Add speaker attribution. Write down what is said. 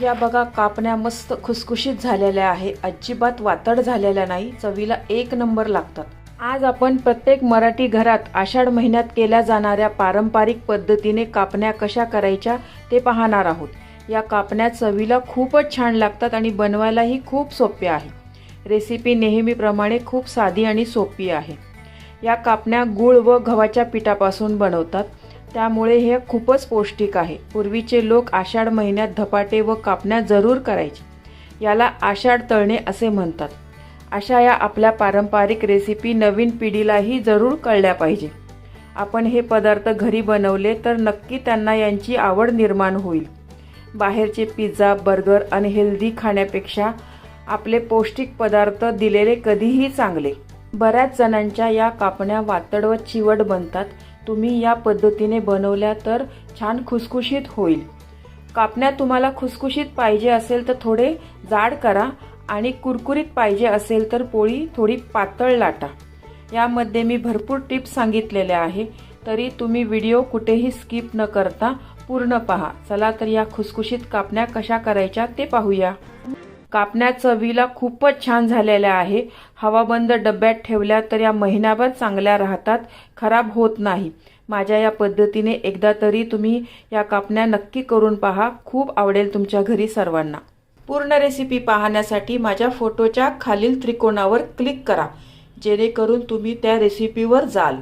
Speaker 1: या बघा कापण्या मस्त खुसखुशीत झालेल्या आहे अजिबात वातड झालेल्या नाही चवीला एक नंबर लागतात. आज आपण प्रत्येक मराठी घरात आषाढ महिन्यात केल्या जाणाऱ्या पारंपरिक पद्धतीने कापण्या कशा करायच्या ते पाहणार आहोत. या कापण्या चवीला खूपच छान लागतात आणि बनवायलाही खूप सोपे आहे. रेसिपी नेहमीप्रमाणे खूप साधी आणि सोपी आहे. या कापण्या गूळ व गव्हाच्या पिठापासून बनवतात. त्यामुळे हे खूपच पौष्टिक आहे. पूर्वीचे लोक आषाढ महिन्यात धपाटे व कापण्या जरूर करायचे. याला आषाढ तळणे असे म्हणतात. अशा या आपल्या पारंपरिक रेसिपी नवीन पिढीलाही जरूर कळल्या पाहिजे. आपण हे पदार्थ घरी बनवले तर नक्की त्यांना यांची आवड निर्माण होईल. बाहेरचे पिझ्झा बर्गर अनहेल्दी खाण्यापेक्षा आपले पौष्टिक पदार्थ दिलेले कधीही चांगले. बऱ्याच जणांच्या या कापण्या वातड व चिवट बनतात. तुम्ही या पद्धतीने बनवल्या तर छान खुसखुशीत होईल. कापण्या तुम्हाला खुसखुशीत पाहिजे असेल तर थोडे जाड करा आणि कुरकुरीत पाहिजे असेल तर पोळी थोडी पातळ लाटा. यामध्ये मी भरपूर टिप्स सांगितलेल्या आहे तरी तुम्ही व्हिडिओ कुठेही स्किप न करता पूर्ण पहा. चला तर या खुसखुशीत कापण्या कशा करायच्या ते पाहूया. कापण्या चवीला खूपच छान झालेल्या आहे. हवाबंद डब्यात ठेवल्या तर या महिनाभर चांगल्या राहतात खराब होत नाही. माझ्या या पद्धतीने एकदा तरी तुम्ही या कापण्या नक्की करून पहा. खूप आवडेल तुमच्या घरी सर्वांना. पूर्ण रेसिपी पाहण्यासाठी माझ्या फोटोच्या खालील त्रिकोणावर क्लिक करा. जेणेकरून तुम्ही त्या रेसिपीवर जाल.